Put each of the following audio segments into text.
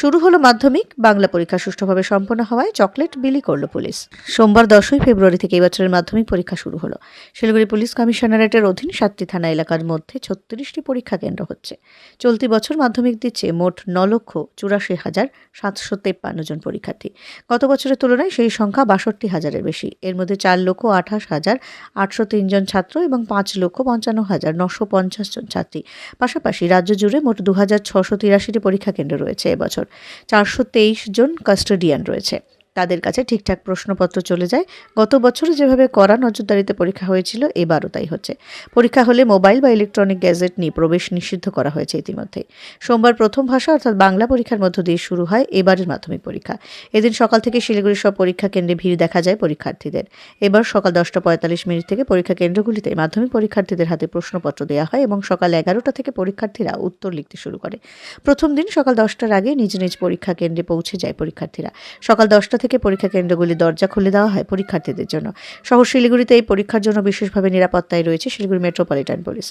শুরু হলো মাধ্যমিক, বাংলা পরীক্ষা সুষ্ঠুভাবে সম্পন্ন হওয়ায় চকলেট বিলি করল পুলিশ। সোমবার দশই ফেব্রুয়ারি থেকে এবছরের মাধ্যমিক পরীক্ষা শুরু হলো। শিলিগুড়ি পুলিশ কমিশনারেটের অধীন সাতটি থানা এলাকার মধ্যে ছত্রিশটি পরীক্ষা কেন্দ্র হচ্ছে। চলতি বছর মাধ্যমিক দিচ্ছে মোট ন লক্ষ চুরাশি হাজার সাতশো তেপ্পান্ন জন পরীক্ষার্থী। গত বছরের তুলনায় সেই সংখ্যা বাষট্টি হাজারের বেশি। এর মধ্যে চার লক্ষ আঠাশ হাজার আটশো তিন জন ছাত্র এবং পাঁচ লক্ষ পঞ্চান্ন হাজার নশো পঞ্চাশ জন ছাত্রী। পাশাপাশি রাজ্য জুড়ে মোট দু হাজার ছশো তিরাশিটি পরীক্ষা কেন্দ্র রয়েছে এবছর। চারশো তেইশ জন কাস্টোডিয়ান রয়েছে। তাদের কাছে ঠিকঠাক প্রশ্নপত্র চলে যায়। গত বছরে যেভাবে কড়া নজরদারিতে পরীক্ষা হয়েছিল, এবারও তাই হচ্ছে। পরীক্ষা হলে মোবাইল বা ইলেকট্রনিক গ্যাজেট নিয়ে প্রবেশ নিষিদ্ধ করা হয়েছে ইতিমধ্যে সোমবার প্রথম ভাষা অর্থাৎ বাংলা পরীক্ষার মধ্য দিয়ে শুরু হয় এবারের মাধ্যমিক পরীক্ষা। এদিন সকাল থেকে শিলিগুড়ির সব পরীক্ষা কেন্দ্রে ভিড় দেখা যায় পরীক্ষার্থীদের। এবার সকাল দশটা পঁয়তাল্লিশ মিনিট থেকে পরীক্ষা কেন্দ্রগুলিতে মাধ্যমিক পরীক্ষার্থীদের হাতে প্রশ্নপত্র দেওয়া হয় এবং সকাল এগারোটা থেকে পরীক্ষার্থীরা উত্তর লিখতে শুরু করে। প্রথম দিন সকাল দশটার আগে নিজ নিজ পরীক্ষা কেন্দ্রে পৌঁছে যায় পরীক্ষার্থীরা। সকাল দশটা থেকে পরীক্ষা কেন্দ্রগুলি দরজা খুলে দেওয়া হয় পরীক্ষার্থীদের জন্য। শহর শিলিগুড়িতে এই পরীক্ষার জন্য বিশেষভাবে নিরাপত্তায় রয়েছে শিলিগুড়ি মেট্রোপলিটন পুলিশ।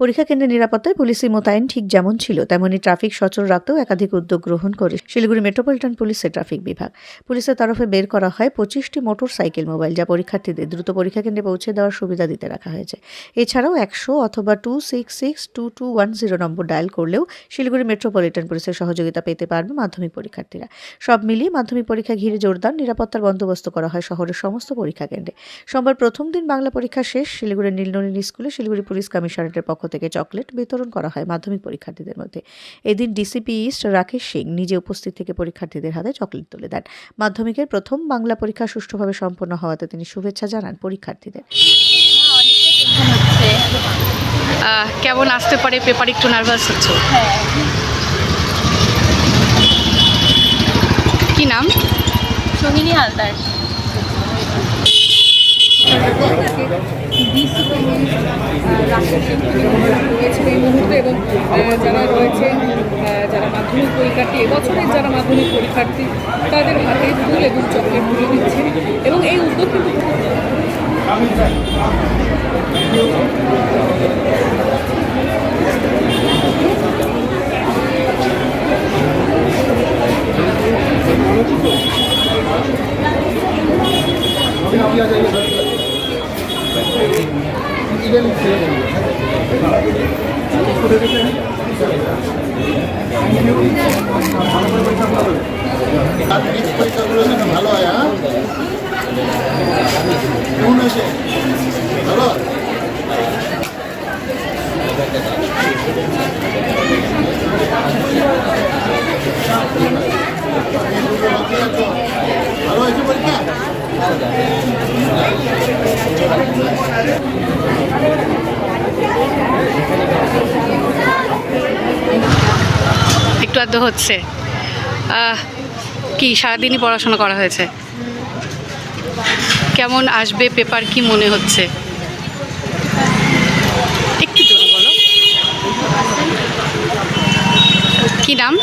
পরীক্ষা কেন্দ্রের নিরাপত্তায় পুলিশি মোতায়েন ঠিক যেমন ছিল, তেমনি ট্রাফিক সচল রাখতেও একাধিক উদ্যোগ গ্রহণ করে। শিলিগুড়ি মেট্রোপলিটন পুলিশের ট্রাফিক বিভাগ। পুলিশের তরফে বের করা হয় পঁচিশটি মোটর সাইকেল মোবাইল, যা পরীক্ষার্থীদের দ্রুত পরীক্ষা কেন্দ্রে পৌঁছে দেওয়ার সুবিধা দিতে রাখা হয়েছে। এছাড়াও একশো অথবা two six six two two one zero number dial করলেও শিলিগুড়ি মেট্রোপলিটন পুলিশের সহযোগিতা পেতে পারবে মাধ্যমিক পরীক্ষার্থীরা। সব মিলিয়ে মাধ্যমিক পরীক্ষা ঘিরে জোরদার নিরাপত্তার বন্দোবস্ত করা হয় শহরের সমস্ত পরীক্ষা কেন্দ্রে। সোমবার প্রথম দিন বাংলা পরীক্ষা শেষ। শিলিগুড়ির নীলনলিনী স্কুলে শিলিগুড়ি পুলিশ কমিশনারেটের পক্ষ থেকে চকলেট বিতরণ করা হয় মাধ্যমিক পরীক্ষার্থীদের মধ্যে। এদিন ডিসিপি ইস্ট রাকেশ সিং নিজে উপস্থিত থেকে পরীক্ষার্থীদের হাতে চকলেট তুলে দেন। মাধ্যমিকের প্রথম বাংলা পরীক্ষা সুষ্ঠুভাবে সম্পন্ন হওয়াতে তিনি শুভেচ্ছা জানান পরীক্ষার্থীদের। হচ্ছে কেমন আসতে পারে পেপার? একটু নার্ভাস হচ্ছে? হ্যাঁ কি নাম? সঙ্গিনী হালদার। রয়েছেন এই মুহূর্তে এবং যারা রয়েছেন যারা মাধ্যমিক পরীক্ষার্থী এবছরের যারা মাধ্যমিক পরীক্ষার্থী তাদের হাতে ফুল এবং চকলেট তুলে দিচ্ছেন এবং এই উদ্যোগ কিন্তু আর নেক্সট পরীক্ষাগুলো যেন ভালো হয় হ্যাঁ কেমন হয়েছে ভালো ভালো হয়েছে পরীক্ষা একটু আধ হচ্ছে। কি, সারাদিনই পড়াশোনা করা হয়েছে? কেমন আসবে পেপার, কি মনে হচ্ছে? বলো। কি নাম?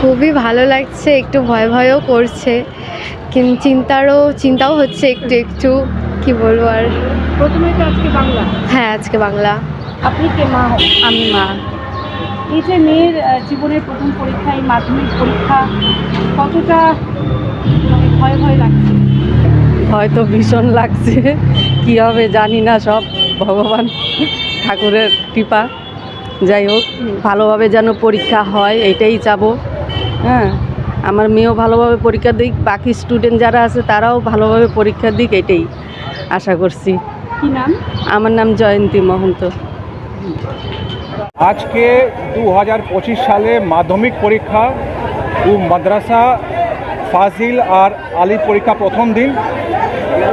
খুবই ভালো লাগছে, একটু ভয় ভয়ও করছে। চিন্তারও চিন্তাও হচ্ছে একটু একটু কি বলব আর? প্রথমে তো আজকে বাংলা। হ্যাঁ আজকে বাংলা। আপনি কে মা? আমি মা। এই যে মেয়ের জীবনের প্রথম পরীক্ষা এই মাধ্যমিক পরীক্ষা কতটা মানে ভয় ভয় লাগছে? হয়তো ভীষণ লাগছে। কী হবে জানি না সব ভগবান ঠাকুরের কৃপা। যাই হোক ভালোভাবে যেন পরীক্ষা হয় এটাই চাবো। হ্যাঁ। আমার মেয়েও ভালোভাবে পরীক্ষা দিক বাকি স্টুডেন্ট যারা আছে তারাও ভালোভাবে পরীক্ষা দিক এটাই আশা করছি। কি নাম? আমার নাম জয়ন্তী মহন্ত। আজকে দু হাজার পঁচিশ সালে মাধ্যমিক পরীক্ষা ও মাদ্রাসা ফাজিল আর আলী পরীক্ষা প্রথম দিন।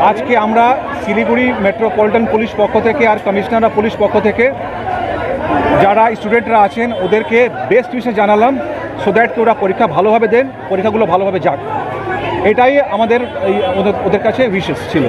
আজকে আমরা শিলিগুড়ি মেট্রোপলিটন পুলিশ পক্ষ থেকে আর কমিশনার পুলিশ পক্ষ থেকে যারা স্টুডেন্টরা আছেন ওদেরকে বেস্ট উইশে জানালাম। সো দ্যাট ওরা পরীক্ষা ভালোভাবে দেন, পরীক্ষাগুলো ভালোভাবে যাক। এটাই আমাদের ওদের কাছে উইশেস ছিল।